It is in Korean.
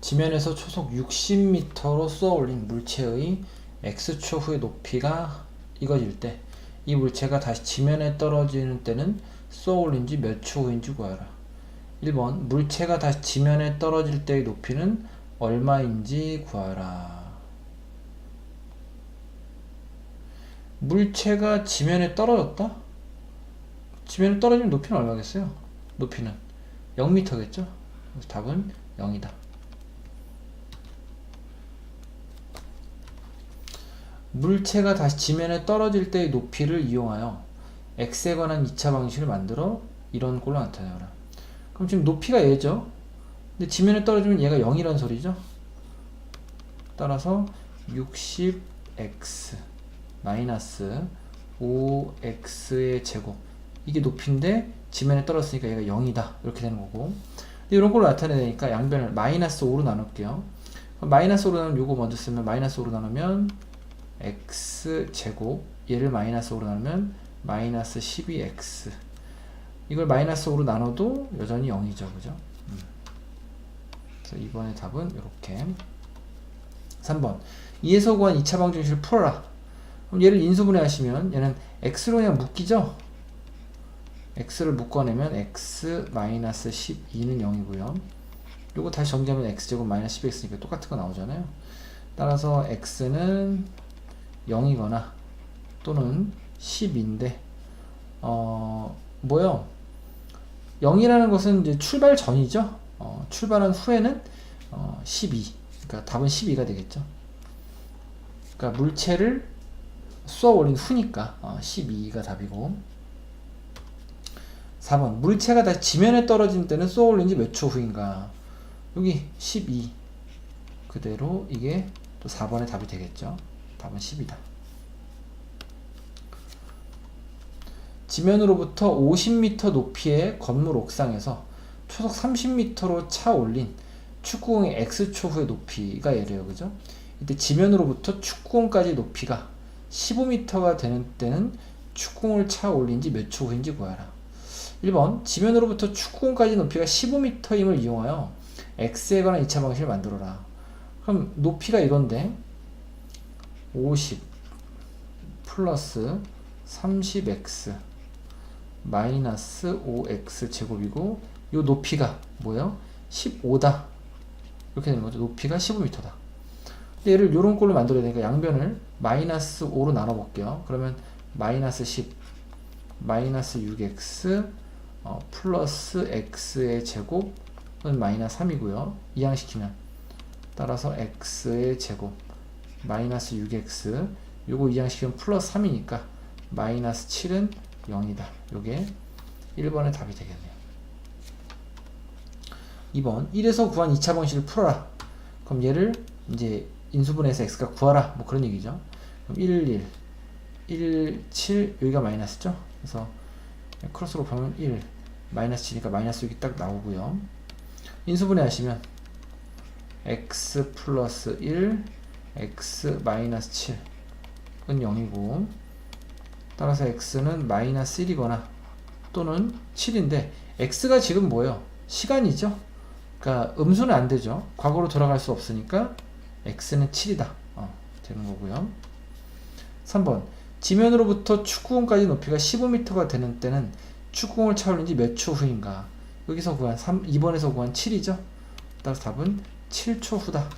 지면에서 초속 60m로 쏘아 올린 물체의 x초 후의 높이가 이거질 때이 물체가 다시 지면에 떨어지는 때는 쏘아 올린 지 몇 초 후인지 구하라. 1번 물체가 다시 지면에 떨어질 때의 높이는 얼마인지 구하라. 물체가 지면에 떨어졌다? 지면에 떨어지면 높이는 얼마겠어요? 높이는 0m겠죠? 그래서 답은 0이다. 물체가 다시 지면에 떨어질 때의 높이를 이용하여 x에 관한 2차 방식을 만들어 이런 꼴로 나타내라. 그럼 지금 높이가 얘죠? 근데 지면에 떨어지면 얘가 0이란 소리죠? 따라서 60x 마이너스 5x의 제곱 이게 높이인데 지면에 떨어졌으니까 얘가 0이다 이렇게 되는 거고 근데 이런 걸로 나타내니까 양변을 마이너스 5로 나눌게요 마이너스 5로 나누면 요거 먼저 쓰면 마이너스 5로 나누면 x 제곱 얘를 마이너스 5로 나누면 마이너스 12x 이걸 마이너스 5로 나눠도 여전히 0이죠. 그죠? 음. 그래서 이번에 답은 이렇게. 3번. 2에서 구한 2차 방정식을 풀어라. 그럼 얘를 인수분해 하시면 얘는 x로 그냥 묶이죠? x를 묶어내면 x 마이너스 12는 0이고요. 요거 다시 정리하면 x제곱 마이너스 10x니까 똑같은 거 나오잖아요. 따라서 x는 0이거나 또는 10인데 어 뭐요? 0이라는 것은 이제 출발 전이죠? 어, 출발한 후에는 어, 12 그러니까 답은 12가 되겠죠. 그러니까 물체를 쏘아 올린 후니까 어, 12가 답이고. 4번 물체가 다시 지면에 떨어진 때는 쏘아 올린 지 몇 초 후인가? 여기 12 그대로 이게 또 4번의 답이 되겠죠 답은 10이다. 지면으로부터 50m 높이의 건물 옥상에서 초속 30m로 차 올린 축구공의 x초 후의 높이가 얘래요. 그죠? 이때 지면으로부터 축구공까지 높이가 15m가 되는 때는 축구공을 차 올린 지 몇 초 후인지 구하라. 1번 지면으로부터 축구공까지 높이가 15m임을 이용하여 x에 관한 2차 방식을 만들어라. 그럼 높이가 이건데 50 플러스 30x 마이너스 5x 제곱이고 요 높이가 뭐예요? 15다. 이렇게 되는 거죠. 높이가 15m다. 얘를 요런 꼴로 만들어야 되니까 양변을 마이너스 5로 나눠 볼게요. 그러면 마이너스 10 마이너스 6x 어, 플러스 x의 제곱은 마이너스 3이고요. 이항시키면 따라서 x의 제곱 마이너스 6x 요거 이항시키면 플러스 3이니까 마이너스 7은 0이다. 요게 1번의 답이 되겠네요. 2번 1에서 구한 2차 방식을 풀어라. 그럼 얘를 이제 인수분해서 x가 구하라. 뭐 그런 얘기죠. 그럼 1, 1 1, 7 여기가 마이너스죠? 그래서 크로스로 보면 1 마이너스 7이니까 마이너스 6이 딱 나오고요. 인수분해 하시면 x 플러스 1 x 마이너스 7은 0이고 따라서 x는 마이너스 1이거나 또는 7인데 x가 지금 뭐예요? 시간이죠? 그러니까 음수는 안 되죠. 과거로 돌아갈 수 없으니까 x는 7이다. 어, 되는 거고요. 3번 지면으로부터 축구공까지 높이가 15m가 되는 때는 축구공을 차올린 지 몇 초 후인가? 여기서 구한 3, 2번에서 구한 7이죠. 따라서 답은 7초 후다.